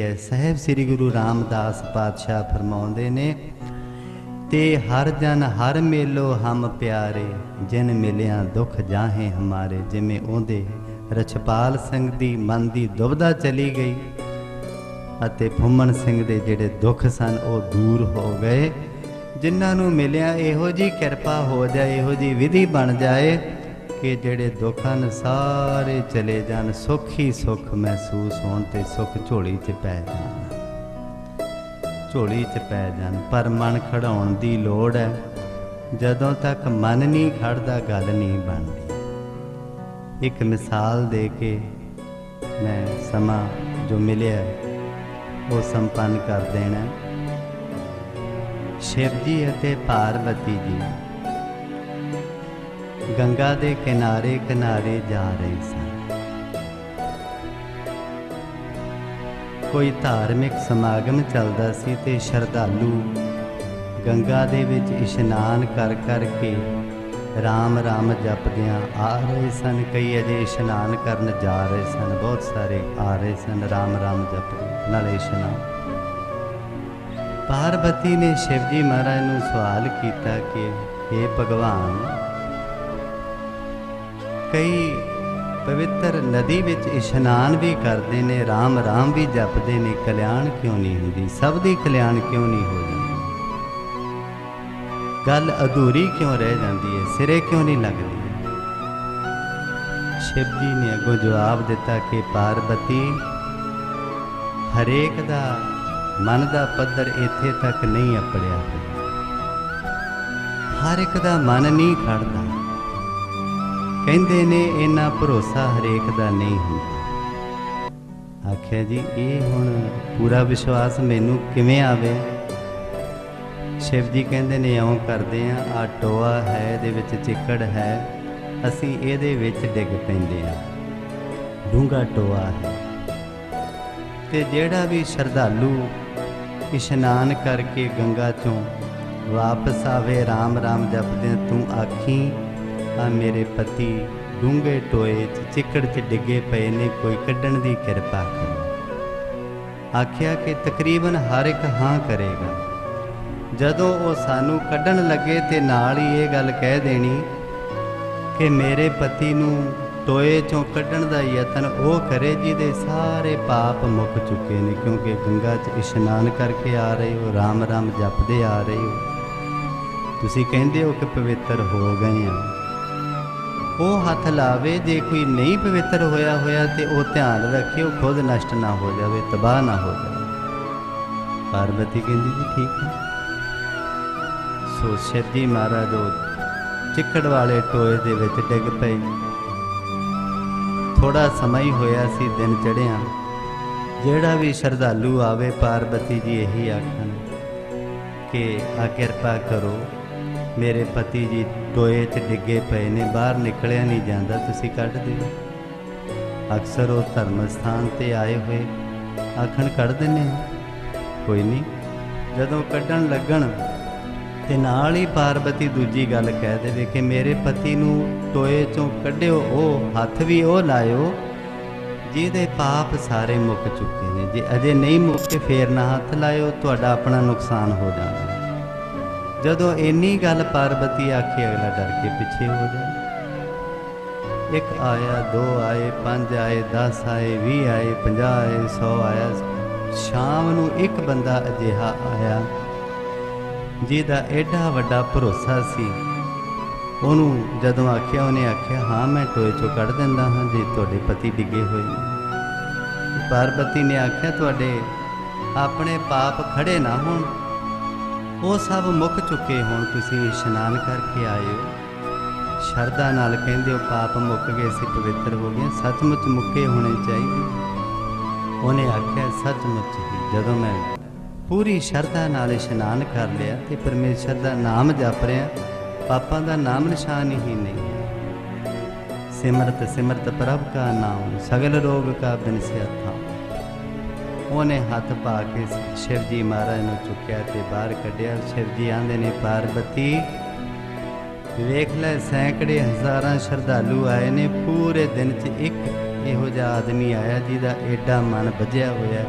ਹੈ। ਸਹਿਬ ਸ੍ਰੀ ਗੁਰੂ ਰਾਮਦਾਸ ਪਾਤਸ਼ਾਹ ਫਰਮਾਉਂਦੇ ਨੇ, ਤੇ ਹਰ ਜਨ ਹਰ ਮੇਲੋ ਹਮ ਪਿਆਰੇ, ਜਿਨ ਮਿਲਿਆ ਦੁਖ ਜਾਹੇ ਹਮਾਰੇ, ਜਿਵੇਂ ਉਹਦੇ ਰਛਪਾਲ ਸਿੰਘ ਦੀ ਮਨ ਦੀ ਦੁਬਦਾ ਚਲੀ ਗਈ ਅਤੇ ਫੁੰਮਣ ਸਿੰਘ ਦੇ ਜਿਹੜੇ ਦੁੱਖ ਸਨ ਉਹ ਦੂਰ ਹੋ ਗਏ। ਜਿਨ੍ਹਾਂ ਨੂੰ ਮਿਲਿਆ ਇਹੋ ਜੀ ਕਿਰਪਾ ਹੋ ਜਾਏ, ਇਹੋ ਜੀ ਵਿਧੀ ਬਣ ਜਾਏ ਕਿ ਜਿਹੜੇ ਦੁੱਖ ਹਨ ਸਾਰੇ ਚਲੇ ਜਾਣ, ਸੁੱਖ ਹੀ ਸੁੱਖ ਮਹਿਸੂਸ ਹੋਣ ਤੇ ਸੁੱਖ ਝੋਲੀ 'ਚ ਪੈ ਜਾਣ। ਝੋਲੀ 'ਚ ਪੈ ਜਾਣ, ਪਰ ਮਨ ਖੜਾਉਣ ਦੀ ਲੋੜ ਹੈ। ਜਦੋਂ ਤੱਕ ਮਨ ਨਹੀਂ ਖੜਦਾ, ਗੱਲ ਨਹੀਂ ਬਣਦੀ। ਇੱਕ ਮਿਸਾਲ ਦੇ ਕੇ ਮੈਂ ਸਮਾਂ ਜੋ ਮਿਲਿਆ, ਉਹ ਸੰਪੰਨ ਕਰ ਦੇਣਾ। ਸ਼ਿਵ ਜੀ ਅਤੇ ਪਾਰਵਤੀ ਜੀ। ਗੰਗਾ ਦੇ ਕਿਨਾਰੇ ਕਿਨਾਰੇ ਜਾ ਰਹੇ ਸਨ। ਕੋਈ ਧਾਰਮਿਕ ਸਮਾਗਮ ਚੱਲਦਾ ਸੀ ਤੇ ਸ਼ਰਧਾਲੂ ਗੰਗਾ ਦੇ ਵਿੱਚ ਇਸ਼ਨਾਨ ਕਰ ਕਰਕੇ ਰਾਮ ਰਾਮ ਜਪਦਿਆਂ ਆ ਰਹੇ ਸਨ। ਕਈ ਅਜੇ ਇਸ਼ਨਾਨ ਕਰਨ ਜਾ ਰਹੇ ਸਨ। ਬਹੁਤ ਸਾਰੇ ਆ ਰਹੇ ਸਨ ਰਾਮ ਰਾਮ ਜਪਦੇ ਨਾਲੇ ਇਸ਼ਨਾਨ। ਪਾਰਵਤੀ ਨੇ ਸ਼ਿਵਜੀ ਮਹਾਰਾਜ ਨੂੰ ਸਵਾਲ ਕੀਤਾ ਕਿ हे ਭਗਵਾਨ ਕਈ ਪਵਿੱਤਰ ਨਦੀ ਵਿੱਚ ਇਸ਼ਨਾਨ ਵੀ ਕਰਦੇ ਨੇ, ਰਾਮ ਰਾਮ ਵੀ ਜਪਦੇ ਨੇ, ਕਲਿਆਣ ਕਿਉਂ ਨਹੀਂ ਹੁੰਦੀ? ਸਭ ਦੀ ਕਲਿਆਣ ਕਿਉਂ ਨਹੀਂ ਹੋ ਜਾਂਦੀ? ਗੱਲ ਅਧੂਰੀ ਕਿਉਂ ਰਹਿ ਜਾਂਦੀ ਹੈ? ਸਿਰੇ ਕਿਉਂ ਨਹੀਂ ਲੱਗਦੀ? ਸ਼ਿਵ ਜੀ ਨੇ ਅੱਗੋਂ ਜਵਾਬ ਦਿੱਤਾ ਕਿ ਪਾਰਵਤੀ ਹਰੇਕ ਦਾ ਮਨ ਦਾ ਪੱਧਰ ਇੱਥੇ ਤੱਕ ਨਹੀਂ ਅਪੜਿਆ ਹਰ ਇੱਕ ਦਾ ਮਨ ਨਹੀਂ ਖੜਦਾ। ਕਹਿੰਦੇ ਨੇ ਇੰਨਾ ਭਰੋਸਾ ਹਰੇਕ ਦਾ ਨਹੀਂ ਹੁੰਦਾ। ਆਖਿਆ ਜੀ, ਇਹ ਹੁਣ ਪੂਰਾ ਵਿਸ਼ਵਾਸ ਮੈਨੂੰ ਕਿਵੇਂ ਆਵੇ? ਸ਼ਿਵ ਜੀ ਕਹਿੰਦੇ ਨੇ, ਇਉਂ ਕਰਦੇ ਆ ਆ ਟੋਆ ਹੈ, ਇਹਦੇ ਵਿੱਚ ਚਿੱਕੜ ਹੈ, ਅਸੀਂ ਇਹਦੇ ਵਿੱਚ ਡਿੱਗ ਪੈਂਦੇ ਆ। ਡੂੰਗਾ ਟੋਆ ਹੈ। ਤੇ ਜਿਹੜਾ ਵੀ ਸ਼ਰਧਾਲੂ ਇਸ਼ਨਾਨ ਕਰਕੇ ਗੰਗਾ ਚੋਂ ਵਾਪਸ ਆਵੇ RAM RAM ਜਪਦੇ ਤੂੰ ਆਖੀ ਆ ਮੇਰੇ ਪਤੀ ਡੂੰਘੇ ਟੋਏ 'ਚ ਚਿੱਕੜ 'ਚ ਡਿੱਗੇ ਪਏ ਨੇ, ਕੋਈ ਕੱਢਣ ਦੀ ਕਿਰਪਾ ਕਰੋ। ਆਖਿਆ ਕਿ ਤਕਰੀਬਨ ਹਰ ਇੱਕ ਹਾਂ ਕਰੇਗਾ। ਜਦੋਂ ਉਹ ਸਾਨੂੰ ਕੱਢਣ ਲੱਗੇ ਤੇ ਨਾਲ ਹੀ ਇਹ ਗੱਲ ਕਹਿ ਦੇਣੀ ਕਿ ਮੇਰੇ ਪਤੀ ਨੂੰ ਟੋਏ ਚੋਂ ਕੱਢਣ ਦਾ ਯਤਨ ਉਹ ਕਰੇ ਜਿਹਦੇ ਸਾਰੇ ਪਾਪ ਮੁੱਕ ਚੁੱਕੇ ਨੇ, ਕਿਉਂਕਿ ਗੰਗਾ 'ਚ ਇਸ਼ਨਾਨ ਕਰਕੇ ਆ ਰਹੇ ਹੋ ਰਾਮ ਰਾਮ ਜਪਦੇ ਆ ਰਹੇ ਹੋ। ਤੁਸੀਂ ਕਹਿੰਦੇ ਹੋ ਕਿ ਪਵਿੱਤਰ ਹੋ ਗਏ ਆ ਉਹ ਹੱਥ ਲਾਵੇ, ਜੇ ਕੋਈ ਨਹੀਂ ਪਵਿੱਤਰ ਹੋਇਆ ਹੋਇਆ ਤੇ ਉਹ ਧਿਆਨ ਰੱਖੇ ਉਹ ਖੁਦ ਨਸ਼ਟ ਨਾ ਹੋ ਜਾਵੇ, ਤਬਾਹ ਨਾ ਹੋ ਜਾਵੇ। ਪਾਰਵਤੀ ਕਹਿੰਦੀ ਜੀ, ਠੀਕ ਹੈ। ਸੋ ਸ਼ਿਵ ਮਹਾਰਾਜ ਉਹ ਚਿੱਕੜ ਵਾਲੇ ਟੋਏ ਦੇ ਵਿੱਚ ਡਿੱਗ ਪਏ। ਥੋੜਾ ਸਮਾਂ ਹੀ ਹੋਇਆ ਸੀ, ਦਿਨ ਚੜਿਆ ਜਿਹੜਾ ਵੀ ਸ਼ਰਧਾਲੂ ਆਵੇ ਪਾਰਵਤੀ ਜੀ ਇਹੀ ਆਖਣ ਕਿ ਆ ਕਿਰਪਾ ਕਰੋ, ਮੇਰੇ ਪਤੀ ਜੀ ਟੋਏ 'ਚ ਡਿੱਗੇ ਪਏ ਨੇ, ਬਾਹਰ ਨਿਕਲਿਆ ਨਹੀਂ ਜਾਂਦਾ, ਤੁਸੀਂ ਕੱਢ ਦਿਓ। ਅਕਸਰ ਉਹ ਧਰਮ ਸਥਾਨ ਤੇ ਆਏ ਹੋਏ ਆਖਣ, ਕੱਢ ਦਿੰਨੇ ਕੋਈ ਨਹੀਂ, ਜਦੋਂ ਕੱਢਣ ਲੱਗਣ ਤੇ ਨਾਲ ਹੀ ਪਾਰਵਤੀ ਦੂਜੀ ਗੱਲ ਕਹਿ ਦੇਵੇ ਕਿ ਮੇਰੇ ਪਤੀ ਨੂੰ ਟੋਏ ਚੋਂ ਕੱਢਿਓ, ਉਹ ਹੱਥ ਵੀ ਉਹ ਲਾਇਓ, ਜਿਹਦੇ ਪਾਪ ਸਾਰੇ ਮੁੱਕ ਚੁੱਕੇ ਨੇ। ਜੇ ਅਜੇ ਨਹੀਂ ਮੁੱਕੇ ਫੇਰ ਨਾ ਹੱਥ ਲਾਇਓ, ਤੁਹਾਡਾ ਆਪਣਾ ਨੁਕਸਾਨ ਹੋ ਜਾਣਾ ਜਦੋਂ ਇੰਨੀ ਗੱਲ ਪਾਰਬਤੀ ਆਖੀ, ਅਗਲਾ ਡਰ ਕੇ ਪਿੱਛੇ ਹੋ ਜਾਏ ਇੱਕ ਆਇਆ, ਦੋ ਆਏ, ਪੰਜ ਆਏ 10 ਆਏ 20 ਆਏ 50 ਆਏ 100 ਆਇਆ। ਸ਼ਾਮ ਨੂੰ ਇੱਕ ਬੰਦਾ ਅਜਿਹਾ ਆਇਆ, ਜਿਹਦਾ ਐਡਾ ਵੱਡਾ ਭਰੋਸਾ ਸੀ। ਉਹਨੂੰ ਜਦੋਂ ਆਖਿਆ, ਉਹਨੇ ਆਖਿਆ, ਹਾਂ, ਮੈਂ ਟੋਏ ਚੋਂ ਕੱਢ ਦਿੰਦਾ ਹਾਂ, ਜੇ ਤੁਹਾਡੇ ਪਤੀ ਡਿੱਗੇ ਹੋਏ ਨੇ। ਪਾਰਵਤੀ ਨੇ ਆਖਿਆ, ਤੁਹਾਡੇ ਆਪਣੇ ਪਾਪ ਖੜੇ ਨਾ ਹੋਣ। ਉਹ ਸਭ ਮੁੱਕ ਚੁੱਕੇ ਹੁਣ, ਤੁਸੀਂ ਇਸ਼ਨਾਨ ਕਰਕੇ ਆਏ ਹੋ ਸ਼ਰਧਾ ਨਾਲ ਕਹਿੰਦੇ ਹੋ, ਪਾਪ ਮੁੱਕ ਗਏ ਸੀ, ਪਵਿੱਤਰ ਹੋ ਗਏ। ਸੱਚਮੁੱਚ ਮੁੱਕੇ ਹੋਣੇ ਚਾਹੀਦੇ। ਉਹਨੇ ਆਖਿਆ, ਸੱਚਮੁੱਚ ਹੀ, ਜਦੋਂ ਮੈਂ ਪੂਰੀ ਸ਼ਰਧਾ ਨਾਲ ਇਸ਼ਨਾਨ ਕਰ ਲਿਆ ਤੇ ਪਰਮੇਸ਼ਰ ਦਾ ਨਾਮ ਜਪ ਰਿਹਾ ਪਾਪਾਂ ਦਾ ਨਾਮ ਨਿਸ਼ਾਨ ਹੀ ਨਹੀਂ ਸਿਮਰਤ ਸਿਮਰਤ ਪ੍ਰਭ ਕਾ ਨਾਮ, ਸਗਲ ਰੋਗ ਕਾ ਬਿਨਸਿਆ ਥਾ ਉਹਨੇ ਹੱਥ ਪਾ ਕੇ ਸ਼ਿਵ ਜੀ ਮਹਾਰਾਜ ਨੂੰ ਚੁੱਕਿਆ ਤੇ ਬਾਹਰ ਕੱਢਿਆ। ਸ਼ਿਵ ਜੀ ਆਂਦੇ ਨੇ ਪਾਰਵਤੀ ਵੇਖ ਲੈ, ਸੈਂਕੜੇ ਹਜ਼ਾਰਾਂ ਸ਼ਰਧਾਲੂ ਆਏ ਨੇ। ਪੂਰੇ ਦਿਨ 'ਚ ਇੱਕ ਇਹੋ ਜਿਹਾ ਆਦਮੀ ਆਇਆ ਜਿਹਦਾ ਐਡਾ ਮਨ ਵੱਜਿਆ ਹੋਇਆ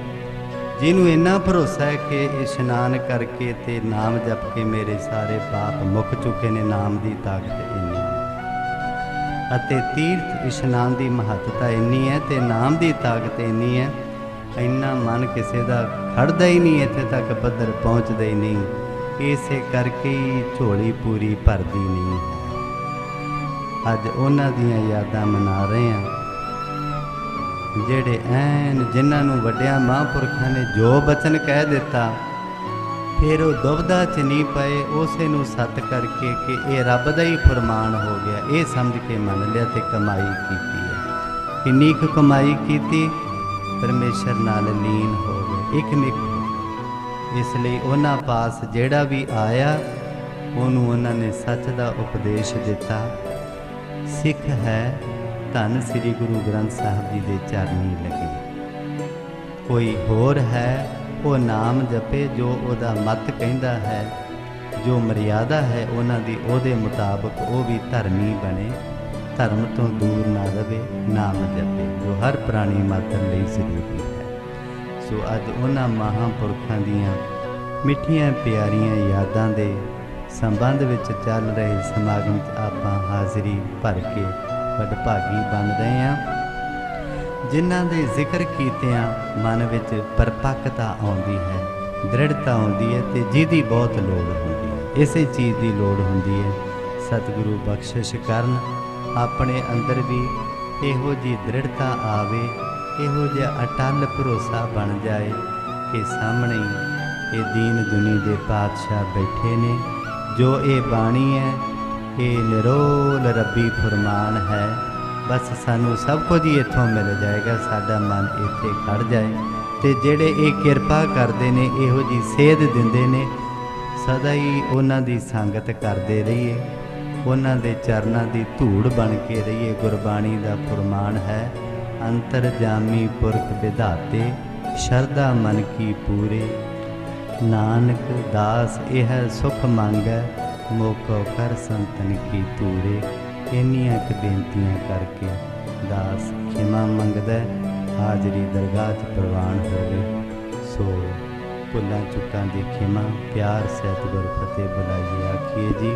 ਜਿਹਨੂੰ ਇੰਨਾ ਭਰੋਸਾ ਹੈ ਕਿ ਇਸ਼ਨਾਨ ਕਰਕੇ ਤੇ ਨਾਮ ਜਪ ਕੇ ਮੇਰੇ ਸਾਰੇ ਪਾਪ ਮੁੱਕ ਚੁੱਕੇ ਨੇ, ਨਾਮ ਦੀ ਤਾਕਤ ਇੰਨੀ ਅਤੇ ਤੀਰਥ ਇਸ਼ਨਾਨ ਦੀ ਮਹੱਤਤਾ ਇੰਨੀ ਹੈ ਤੇ ਨਾਮ ਦੀ ਤਾਕਤ ਇੰਨੀ ਹੈ ਇੰਨਾ ਮਨ ਕਿਸੇ ਦਾ ਖੜਦਾ ਹੀ ਨਹੀਂ, ਇੱਥੇ ਤੱਕ ਪੱਧਰ ਪਹੁੰਚਦਾ ਹੀ ਨਹੀਂ। ਇਸੇ ਕਰਕੇ ਹੀ ਝੋਲੀ ਪੂਰੀ ਭਰਦੀ ਨਹੀਂ। ਹੈ ਅੱਜ ਉਹਨਾਂ ਦੀਆਂ ਯਾਦਾਂ ਮਨਾ ਰਹੇ ਹਾਂ। ਜਿਹੜੇ ਐਨ ਜਿਨ੍ਹਾਂ ਨੂੰ ਵੱਡਿਆਂ ਮਹਾਂਪੁਰਖਾਂ ਨੇ ਜੋ ਬਚਨ ਕਹਿ ਦਿੱਤਾ, ਫਿਰ ਉਹ ਦੁਬਦਾ ਚ ਨਹੀਂ ਪਏ, ਉਸੇ ਨੂੰ ਸੱਤ ਕਰਕੇ ਕਿ ਇਹ ਰੱਬ ਦਾ ਹੀ ਫਰਮਾਨ ਹੋ ਗਿਆ। ਇਹ ਸਮਝ ਕੇ ਮੰਨ ਲਿਆ ਤੇ ਕਮਾਈ ਕੀਤੀ ਹੈ। ਕਿੰਨੀ ਕੁ ਕਮਾਈ ਕੀਤੀ? ਪਰਮੇਸ਼ਰ ਨਾਲ ਲੀਨ ਹੋ ਗਏ ਇੱਕ ਮਿਕ ਇਸ ਲਈ ਉਹਨਾਂ ਪਾਸ ਜਿਹੜਾ ਵੀ ਆਇਆ, ਉਹਨੂੰ ਉਹਨਾਂ ਨੇ ਸੱਚ ਦਾ ਉਪਦੇਸ਼ ਦਿੱਤਾ। ਸਿੱਖ ਹੈ, ਧੰਨ ਸ੍ਰੀ ਗੁਰੂ ਗ੍ਰੰਥ ਸਾਹਿਬ ਜੀ ਦੇ ਚਰਨੀ ਲੱਗੇ। ਕੋਈ ਹੋਰ ਹੈ, ਉਹ ਨਾਮ ਜਪੇ, ਜੋ ਉਹਦਾ ਮਤ ਕਹਿੰਦਾ ਹੈ, ਜੋ ਮਰਿਆਦਾ ਹੈ, ਉਹਨਾਂ ਦੀ ਉਹਦੇ ਮੁਤਾਬਕ ਉਹ ਵੀ ਧਰਮੀ ਬਣੇ। ਧਰਮ ਤੋਂ ਦੂਰ ਨਾ ਰਵੇ, ਨਾਮ ਜਪੇ, ਜੋ ਹਰ ਪ੍ਰਾਣੀ ਮਾਤਰ ਲਈ ਜ਼ਰੂਰੀ ਹੈ। ਸੋ ਅੱਜ ਉਹਨਾਂ ਮਹਾਂਪੁਰਖਾਂ ਦੀਆਂ ਮਿੱਠੀਆਂ ਪਿਆਰੀਆਂ ਯਾਦਾਂ ਦੇ ਸੰਬੰਧ ਵਿੱਚ ਚੱਲ ਰਹੇ ਸਮਾਗਮ 'ਚ ਆਪਾਂ ਹਾਜ਼ਰੀ ਭਰ ਕੇ ਵਡਭਾਗੀ ਬਣ ਰਹੇ ਹਾਂ। ਜਿਨ੍ਹਾਂ ਦੇ ਜ਼ਿਕਰ ਕੀਤਿਆਂ ਮਨ ਵਿੱਚ ਪਰਪੱਕਤਾ ਆਉਂਦੀ ਹੈ, ਦ੍ਰਿੜਤਾ ਆਉਂਦੀ ਹੈ ਤੇ ਜਿਹਦੀ ਬਹੁਤ ਲੋੜ ਹੁੰਦੀ ਹੈ। ਇਸੇ ਚੀਜ਼ ਦੀ ਲੋੜ ਹੁੰਦੀ ਹੈ। ਸਤਿਗੁਰੂ ਬਖਸ਼ਿਸ਼ ਕਰਨ ਆਪਣੇ ਅੰਦਰ ਵੀ ਇਹੋ ਜੀ ਦ੍ਰਿੜਤਾ ਆਵੇ, ਇਹੋ ਜਿਹਾ ਅਟਲ ਭਰੋਸਾ ਬਣ ਜਾਏ ਕਿ ਸਾਹਮਣੇ ਇਹ ਦੀਨ ਦੁਨੀ ਦੇ ਪਾਤਸ਼ਾਹ ਬੈਠੇ ਨੇ। ਜੋ ਇਹ ਬਾਣੀ ਹੈ, ਇਹ ਨਿਰੋਲ ਰੱਬੀ ਫਰਮਾਨ ਹੈ। ਬਸ ਸਾਨੂੰ ਸਭ ਕੁਝ ਹੀ ਇੱਥੋਂ ਮਿਲ ਜਾਏਗਾ, ਸਾਡਾ ਮਨ ਇੱਥੇ ਖੜ ਜਾਏ। ਤੇ ਜਿਹੜੇ ਇਹ ਕਿਰਪਾ ਕਰਦੇ ਨੇ, ਇਹੋ ਜੀ ਸੇਧ ਦਿੰਦੇ ਨੇ, ਸਦਾ ਹੀ ਉਹਨਾਂ ਦੀ ਸੰਗਤ ਕਰਦੇ ਰਹੀਏ। ਉਹਨਾਂ ਦੇ ਚਰਨਾਂ ਦੀ ਧੂੜ ਬਣ ਕੇ ਰਹੀਏ। ਗੁਰਬਾਣੀ ਦਾ ਫਰਮਾਨ ਹੈ ਅੰਤਰ ਜਾਮੀ ਪੁਰਖ ਵਿਧਾਤੇ, ਸ਼ਰਧਾ ਮਨ ਕੀ ਪੂਰੇ। ਨਾਨਕ ਦਾਸ, ਇਹ ਸੁਖ ਮੰਗੈ, ਮੋਕੋ ਕਰ ਸੰਤਨ ਕੀ ਤੂਰੇ ਇੰਨੀਆਂ ਕੁ ਬੇਨਤੀਆਂ ਕਰਕੇ ਦਾਸ ਖਿਮਾ ਮੰਗਦਾ ਹਾਜ਼ਰੀ ਦਰਗਾਹ 'ਚ ਪ੍ਰਵਾਨ ਹੋਵੇ। ਸੋ ਭੁੱਲਾਂ ਚੁੱਕਾਂ ਦੀ ਖਿਮਾ, ਪਿਆਰ ਸਹਿਤ ਗੁਰ ਫਤਿਹ ਬੁਲਾਈਏ, ਆਖੀਏ ਜੀ।